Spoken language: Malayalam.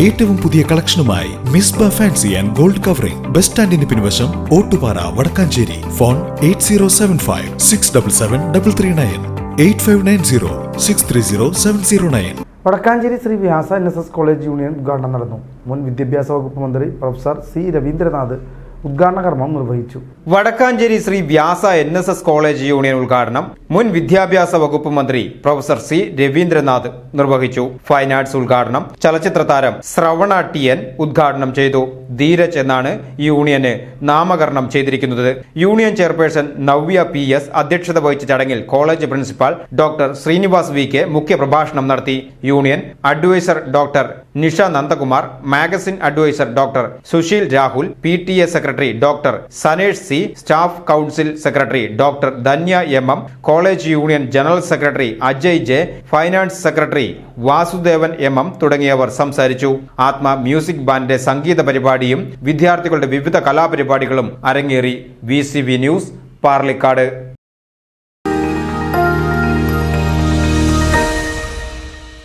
ഏറ്റവും പുതിയ കളക്ഷനുമായി Misba fancy and gold covering. Bus സ്റ്റാൻഡിന് പിൻവശം Ottupara Vadakkanchery. Phone eight zero seven five six double seven double three nine eight five nine zero six three zero seven zero nine. Vadakkanchery Sree Vyasa N S S college union ഉദ്ഘാടനം നടന്നു. മുൻ വിദ്യാഭ്യാസ വകുപ്പ് മന്ത്രി പ്രൊഫസർ സി രവീന്ദ്രനാഥ് ഉദ്ഘാടന കർമ്മം നിർവഹിച്ചു. Vadakkanchery Sree Vyasa N S S college union ഉദ്ഘാടനം മുൻ വിദ്യാഭ്യാസ വകുപ്പ് മന്ത്രി പ്രൊഫസർ സി രവീന്ദ്രനാഥ് നിർവഹിച്ചു. ഫൈൻ ആർട്സ് ഉദ്ഘാടനം ചലച്ചിത്ര താരം ശ്രവണ ടി എൻ ഉദ്ഘാടനം ചെയ്തു. ധീരജ് എന്നാണ് യൂണിയന് നാമകരണം ചെയ്തിരിക്കുന്നത്. Union chairperson Navya P S അധ്യക്ഷത വഹിച്ച ചടങ്ങിൽ college principal doctor Srinivas V K മുഖ്യപ്രഭാഷണം നടത്തി. Union advisor doctor Nisha Nandakumar magazine advisor doctor Susheel Rahul P T A secretary doctor Sanesh C staff council secretary doctor Dhanya M M college union general secretary Ajay J finance secretary Vasudevan M M തുടങ്ങിയവർ സംസാരിച്ചു. ആത്മ മ്യൂസിക് ബാൻഡിന്റെ സംഗീത പരിപാടിയും വിദ്യാർത്ഥികളുടെ വിവിധ കലാപരിപാടികളും അരങ്ങേറി. V news Parlikkad.